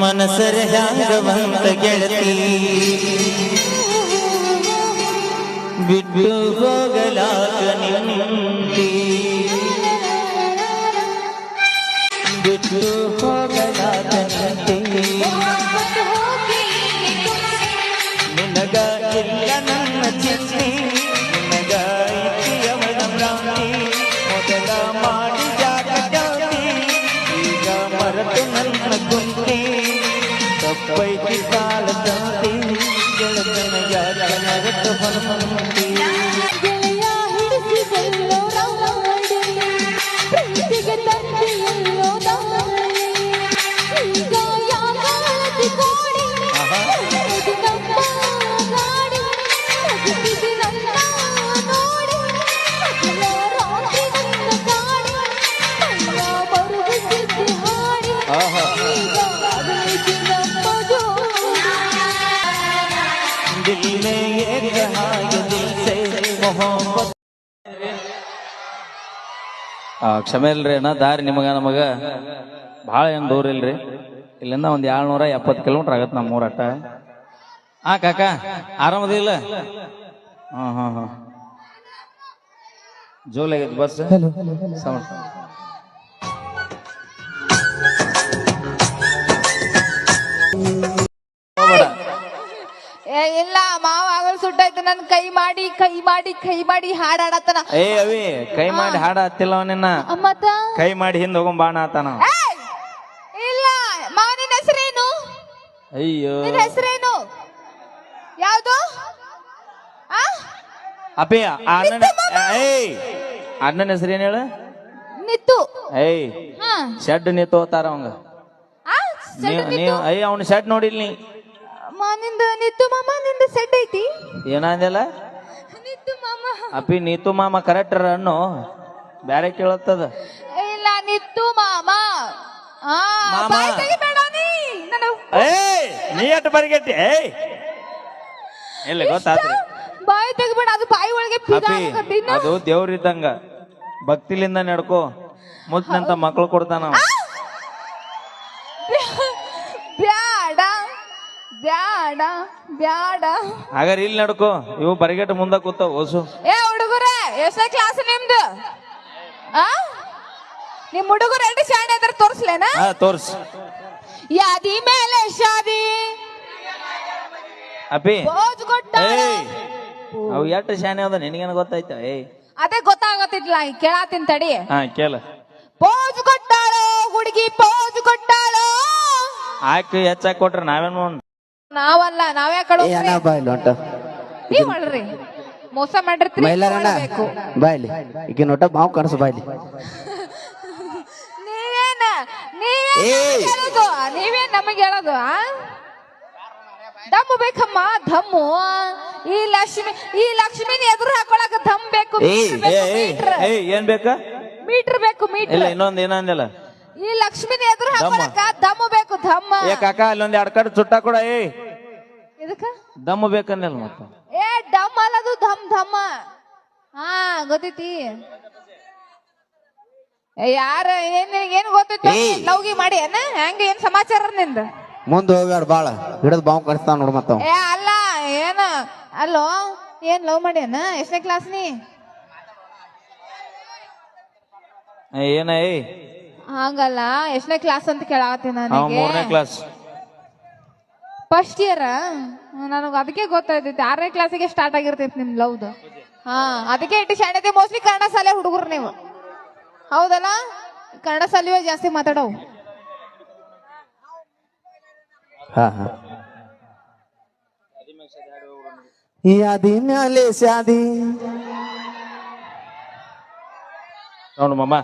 ಮನಸರ ಹ್ಯಾಂಗ ಬಂತ ಗೆಳತಿ? ಬಿಟ್ಟು ಹೋಗಲಾಗ ನಿಂತಿ ಬಿಟ್ಟು ತಪ್ಪೈತಿ ಕಾಲ ತಂತಿ ಗೆಳತನ ಯಾರ ಮರೆತು ಹೊರಮಂತಿ दिल में ये कहा ये दिल से मोहब्बत ಆ, ಕ್ಷಮೆ ಇಲ್ರಿ ಅಣ್ಣ ದಾರಿ ನಿಮಗ ನಮಗ ಭಾಳ ಏನು ದೂರ ಇಲ್ರಿ ಇಲ್ಲಿಂದ ಒಂದ್ ಏಳ್ನೂರ ಎಪ್ಪತ್ತು ಕಿಲೋಮೀಟರ್ ಆಗತ್ತೆ ನಮ್ಮ ಊರಟ್ಟ ಹಾ ಕಾಕ ಆರಾಮದಿಲ್ಲ ಹಾ ಹಾ ಹಾ ಜೋಲ್ ಆಗೈತಿ ಬಸ್ ಸೌಂಡ್ ಏ ಇಲ್ಲ ಮಾವ ಆಗಲ್ ಸುಟ್ಟಾಯ್ತು. ನನ್ ಕೈ ಮಾಡಿ ಕೈ ಮಾಡಿ ಕೈ ಮಾಡಿ ಹಾಡಾಡತನ. ಏ ಅವಿ ಕೈ ಮಾಡಿ ಹಾಡ ಹತ್ತಿಲ್ಲ ನಿನ್ನ. ಮತ್ತ? ಕೈ ಮಾಡಿ ಹಿಂದ್ ಹೋಗೋ ಬಾಣ ಆತನ. ಏಯ್! ಇಲ್ಲ ಮಾವ ನಿನ್ ಹೆಸರೇನು? ಅಯ್ಯೋ. ನಿನ್ ಹೆಸರೇನು? ಯಾವ್ದು? ಆ? ಅಪ್ಪಿ ಆ ಅಣ್ಣನ ಏಯ್! ಅಣ್ಣನ ಹೆಸರು ಏನ್ ಹೇಳು? ನಿತ್ತು. ಏಯ್ ಹಾ. ಶೆಡ್ ನಿತ್ತು ಹೋತಾರ ಅವಂಗ. ಆ ನೀವು ನೀವ್ ಅಯ್ಯ ಅವ್ನ ಶೆಡ್ ನೋಡಿಲ್ ನೀ. ಮಾ ನಿಂದ ನಿತ್ತು ಮಾಮ ನಿಂದ ಸೆಡ್ ಐತಿ? ಏನಂದಲ್ಲ? ನಿತ್ತು ಮಾಮ. ಅಪ್ಪಿ ನೀತು ಮಾಮ ಕರೆಕ್ಟರ್ ಅನ್ನೋ ಬ್ಯಾರೆ ಕೇಳತ್ತದ. ಇಲ್ಲ ನಿತ್ತು ಮಾಮ. ಆ ಮಾಮ. ಬಾಯ್ ತೆಗಿಬೇಡ ನೀ. ನನ್ನ ಏಯ್ ನೀ ಎಟ್ ಬರಿಗೆಟ್ಟಿ? ಏಯ್ ಇಲ್ಲ ಗೊತ್ತಾತ್ರಿ ಬಾಯ್ ತೆಗಿಬೇಡ ಅದು ಬಾಯಿ ಒಳಗೆ ಅಪ್ಪಿ ಅದು ಅದು ದೇವ್ರಿದ್ದಂಗ. ಭಕ್ತಿಲಿಂದ ನಡ್ಕೋ. ಮುಚ್ಚಿನಂತ ಮಕ್ಳು ಕೊಡ್ತಾನ ಅವ. ಬ್ಯಾಡ ಬ್ಯಾಡ. ಹಾಗಾದ್ರೆ ಇಲ್ಲಿ ನಡ್ಕೋ. ಇವು ಬರಿಗೆಟ್ ಮುಂದ ಕೂತ ಓಸು. ಏ ಹುಡುಗರೇ ಎಷ್ಟೇ ಕ್ಲಾಸ್ ನಿಮ್ದು? ಆ? ನಿಮ್ ಹುಡುಗರು ಎರಡು ಶಾಣೆ ಅದ್ರ ತೋರ್ಸ್ಲೇನ? ಹಾ ತೋರ್ಸ್. ಯಾದಿ ಮೇಲೆ ಶಾದಿ. ಅಪ್ಪಿ. ಬೋಜ್ ಕೊಟ್ಟ ಏಯ್ ಅವು ಎಷ್ಟು ಶಾನೆ ಅದ ನಿನಗೇನು ಗೊತ್ತಾಯ್ತ? ಏಯ್. ಅದೇ ಗೊತ್ತಾಗತ್ತಿಲ್ಲ ಕೇಳಾತಿನ್ ತಡಿ. ಹಾ ಕೇಳ. ಪೋಜ್ ಕೊಟ್ಟಾಳೋ ಹುಡುಗಿ ಪೋಜ್ ಕೊಟ್ಟಾಳೋ? ಆಯ್ತು ಹೆಚ್ಚಾಕ್ ಕೊಟ್ರೆ ನಾವೇನು ಮಾಡೋಣ ನಾವಲ್ಲ ನಾವ್ಯಾ ಕಳು ಏನ ಬಾಯ್ಲಿ ಹೊಂಟ ನೀವ್ ಮಾಡ್ರಿ. ಮೋಸ ಮಾಡಿರ್ತೀರಿ ಮೈಲಾರಣ್ಣ. ಬಾಯ್ಲಿ ಈಗ ನೋಟ ಮಾವು ಕನಸು ಬಾಯ್ಲಿ ನೀವೇನ? ನೀವೇ ಏಯ್! ಹೇಳೋದು? ನೀವೇನ್ ನಮಗೆ ಹೇಳೋದು ಆ? ದಮ್ಮು ಬೇಕಮ್ಮ ದಮ್ಮು. ಈ ಲಕ್ಷ್ಮಿ ಈ ಲಕ್ಷ್ಮಿನ ಎದುರು ಹಾಕೊಳಕ ದಮ್ ಬೇಕು ಏಯ್, ಏ ಏನ್ ಬೇಕಾ? ಮೀಟರ್ ಬೇಕು ಇಲ್ಲ ಮೀಟರ್ ಇನ್ನೊಂದ್ ಏನಂದಿಲ್ಲ ಈ ಲಕ್ಷ್ಮಿನ ಎದುರು ಹಾಕೊಳಕ ದಮ್ಮು ಬೇಕು ದಮ್ಮ ಏ ಕಾಕ ಅಲ್ಲೊಂದ್ ಎರಡ್ ಕಡೆ ಚುಟ್ಟ ಕೂಡ ಏ. ಇದಕ್ಕ ದಮ್ಮ ಬೇಕಂದಿಲ್ಲ ಮತ್ತ. ಏ ಡಮ್ ಅಲ್ಲದು ಧಮ್ ಧಮ್ಮ. ಹಾ ಗೊತ್ತೈತಿ. ಏ, ಯಾರ ಏನ್ ಏನ್ ಗೊತ್ತೈತಿ. ಲವ್ಗಿ ಮಾಡಿ ಏನ? ಹೆಂಗ ಏನ್ ಸಮಾಚಾರ ನಿಂದ? ಮುಂದೆ ಹೋಗ್ಯಾಡ ಬಾಳ. ಹಿಡಿದ್ ಬಾವು ಕಡಿಸ್ತಾವ ನೋಡ್ ಮತ್ತ ಏ ಅಲ್ಲ ಏನ? ಅಲ್ಲೋ ಏನ್ ಲವ್ ಮಾಡಿ ಏನ? ಎಷ್ಟನೇ ಕ್ಲಾಸ್ ನೀ? ಏ, ಏನ ಏಯ್. ಹಂಗಲ್ಲ ಎಷ್ಟನೇ ಕ್ಲಾಸ್ ಅಂತ ಕೇಳಾಕತ್ತೀನಿ ಅವ ಮೂರನೇ ನನಗೆ ಕ್ಲಾಸ್ ಫಸ್ಟ್ ಇಯರ್ ನನಗೆ ಅದಕ್ಕೆ ಗೊತ್ತಾಯ್ತೈತಿ ಆರನೇ ಕ್ಲಾಸಿಗೆ ಸ್ಟಾರ್ಟ್ ಆಗಿರ್ತೈತಿ ನಿಮ್ ಲವ್ದು. ಹಾ ಅದಕ್ಕೆ ಇಟ್ಟು ಶಾಣತೆ ಮೋಸ್ಟ್ಲಿ ಕನ್ನಡ ಶಾಲೆ ಹುಡುಗರು ನೀವು. ಹೌದಲ್ಲ? ಕನ್ನಡ ಶಾಲೆಯೇ ಜಾಸ್ತಿ ಮಾತಾಡವು. ಹಾ ಹಾ. ಯಾದಿ ಮ್ಯಾಲೆ ಶಾದಿ ನೋಡು ಮಮ್ಮ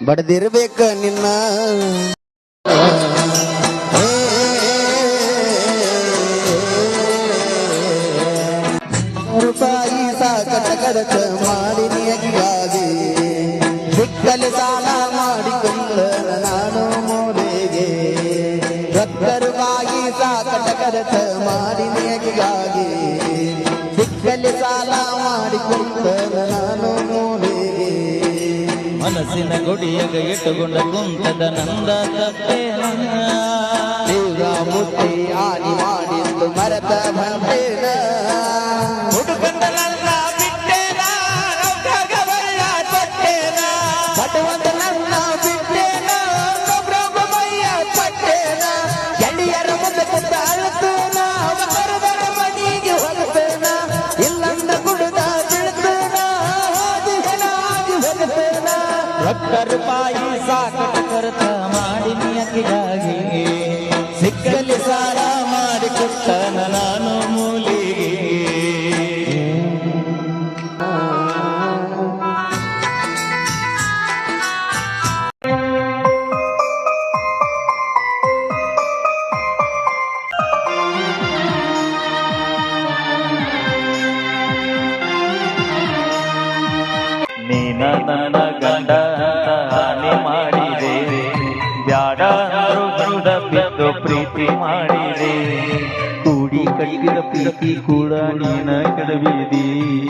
ಬಡ್ದಿರ್ಬೇಕ ನಿನ್ನ. ರೂಪಾಯಿ ಸಾಕಟ ಕಡತ ಮಾಡಿ ನಿಯಗಿಯಾಗಿ ಸಿಕ್ಕಲು ಸಾಲ ಮಾಡಿಕೊಂಡ ನಾನು ಮೂಲೆಗೆ ಭಕ್ತರು ಬಾಗಿ ಸಾಕಟ ಕಡತ ಮಾಡಿ ನಿಯಗಿಗಾಗಿ ಸಿಕ್ಕಲು ಸಾಲ ಮಾಡಿಕೊಂಡ ಮನಸ್ಸಿನ ಗುಡಿಯಾಗ ಇಟ್ಟುಕೊಂಡ ಕುಂತದ ನಂದ ತಪ್ಪೇನ ಮುಟ್ಟಿ ಆನಿ ಮಾಡಿದ್ದು ಮರತ ಬಂದೇನ ರೊಕ್ಕ ರೂಪಾಯಿ ಸಾಕಟ ಕರ್ತ ಮಾಡಿ ನಿಯತಿಗಾಗಿ ಸಿಕ್ಕಲ್ಲಿ ಸಾಲ ಮಾಡಿ ಕೊಟ್ಟನ ನಾನು ಮೂಲಿಗೆ ನೀನ ನನ್ನ ಗಂಡ ಪ್ರೀತಿ ಮಾಡಿದೆ. ಕೂಡಿ ಕಟ್ಟಿದ ಪ್ರೀತಿ ಕೂಡ ನೀನ ಕೆಡವಿದಿ.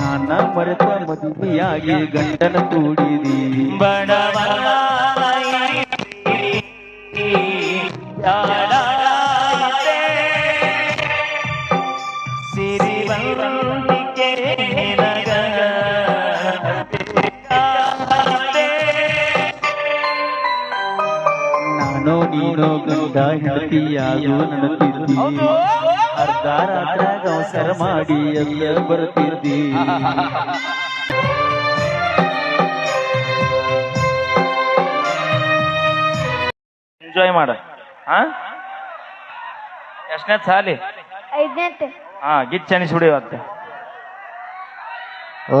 ನಾನ ಮರೆತ ಮದುವೆಯಾಗಿ ಗಂಡನ ಕೂಡಿದಿ. ಬಡವನ ನಾನು ನೀನೋ ಗಂಡ ಹೆಂಡತಿಯಾಗೋ ನಡತಿದ್ದಿ ಅರ್ಧ ರಾತ್ರಾಗ ಅವಸರ ಮಾಡಿ ಎಲ್ಲ ಬರುತ್ತಿದ್ದಿ. ಎಂಜಾಯ್ ಮಾಡ. ಹಾ ಎಷ್ಟನೇ ಸಾಲಿ? ಐದನೇತೆ. ಹಾ ಗಿಚ್ ಅನಿಸ್ಬಿಡಿ ಇವತ್ತು.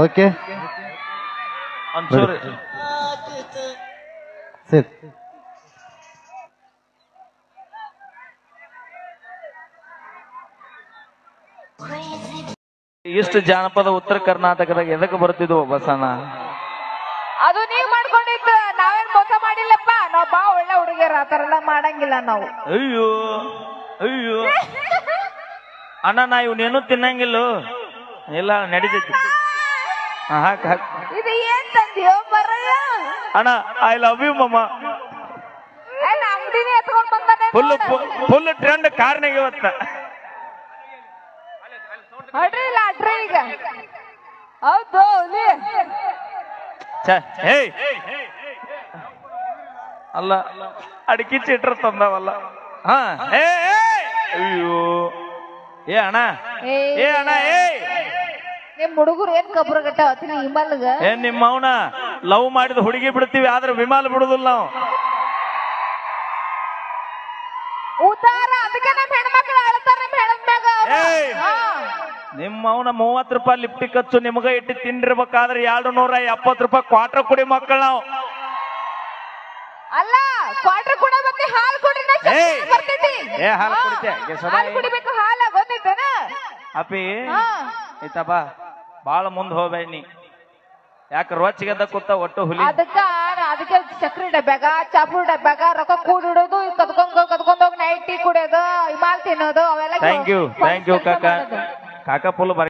ಓಕೆ. ಒಂಚೂರು. ಸರಿ. ಇಷ್ಟು ಜಾನಪದ ಉತ್ತರ ಕರ್ನಾಟಕದಾಗ ಎದಕ್ಕೆ ಬರ್ತಿದ್ವು ಬಸನ ಅದು ನೀವ್ ಮಾಡ್ಕೊಂಡಿದ್ದು ನಾವೇನ್ ಮೋಸ ಮಾಡಿಲ್ಲಪ್ಪ? ನಾವ್ ಬಾ ಒಳ್ಳೆ ಹುಡುಗಿಯರ ಆತರ ಎಲ್ಲ ಮಾಡಂಗಿಲ್ಲ ನಾವು. ಅಯ್ಯೋ ಅಯ್ಯೋ. ಅಣ್ಣ ನಾ ಇವನೇನು ತಿನ್ನಂಗಿಲ್ಲ. ಇಲ್ಲ ನಡೀತೈತಿ. ಹಾ, ಹಾಕ್ ಹಾಕ್. ಇದು ಏನ್ ತಂದಿಯೋ ಮರಯ್ಯ ಅಣ್ಣ ಐ ಲವ್ ಯು ಮಮ್ಮ ಏನ್ ಅಂಗಡಿನೇ ಎತ್ಕೊಂಡ್ ಬಂದಾನೆ ಫುಲ್ ಫುಲ್ ಟ್ರೆಂಡ್ ಕಾರ್ನಾಗ ಇವತ್ತ. ಹೊಡ್ರಿ ಅಡ್ರಿ ಈಗ ಹೌದು ಹುಲಿ. ಹೇಯ್ ಅಲ್ಲ ಅಡಿಕೆ ಚಿಟ್ರ ತಂದವಲ್ಲ. ಹಾ ಏ! ಅಯ್ಯೋ. ಏ ಅಣ್ಣ. ಏ. ಅಣ್ಣ ಏ. ನಿಮ್ ಹುಡುಗರು ಏನ್ ಕಬ್ರ ಗಟ್ಟ ಹತ್ತಿನ ಹಿಮಲ್ಗ ಏ ನಿಮ್ಮ ಅವನ ಲವ್ ಮಾಡಿದ ಹುಡುಗಿ ಬಿಡ್ತೀವಿ ಆದ್ರೆ ವಿಮಾಲ ಬಿಡುದಿಲ್ಲ ನಾವು ಉದಾರ ಅದಕ್ಕೆ ನಮ್ ಹೆಣ್ಮಕ್ಳು ಅಳ್ತಾರ ನಿಮ್ ಹೆಣ್ಮ್ಯಾಗ ಏಯ್! ನಿಮ್ಮ ಮೂವತ್ತು ಮೂವತ್ ರೂಪಾಯಿ ಲಿಪ್ಟಿಕ್ ಹಚ್ಚು ನಿಮಗ ಇಟ್ಟು ತಿಂಡಿರ್ಬೇಕಾದ್ರೆ ಎರಡು ನೂರ ಎಪ್ಪತ್ತು ರೂಪಾಯಿ ಕ್ವಾರ್ಟರ್ ಕುಡಿ ಮಕ್ಕಳು ನಾವು ಅಲ್ಲ ಕ್ವಾರ್ಟರ್ ಕೂಡ ಮತ್ತೆ ಹಾಲು ಕೊಡ್ರಿ ನಾ ಶಕ್ತಿ ಏಯ್! ಬರ್ತೈತಿ ಏ, ಹಾಲ್ ಹಾ. ಕುಡಿತೆ? ಏ, ಸದಾ ಹಾಲ್ ಏ- ಕುಡಿಬೇಕು ಹಾಲ ಗೊತ್ತೈತೇನ ಅಪ್ಪಿ ಹಾ ಐತಾ ಬಾ ಬಾಳ ಮುಂದ್ ಹೋಗ್ಬೇಡಿ ನೀ ಯಾಕ ರೋಚಿಗೆದ ಕೂತ ಒಟ್ಟು ಹುಲಿ ಅದಕ್ಕ ಅದಕ್ಕೆ ಸಕ್ರಿ ಡಬ್ಯಾಗ ಚಾಪುರ್ ಡಬ್ಯಾಗ ರೊಕ್ಕ ಕೂಡಿಡೋದು ಕದ್ಕೊಂಡ್ ಕದ್ಕೊಂಡ್ ಹೋಗಿ ನೈಟ್ ಟೀ ಕುಡಿಯೋದು ಹಿಮಾಲ್ ತಿನ್ನೋದು ಅವೆಲ್ಲ ಥ್ಯಾಂಕ್ ಯು ಥ್ಯಾಂಕ್ ಯು ಕಾಕ ಮಾಡೋದು. ಕಾಕ ಫುಲ್ ಬರ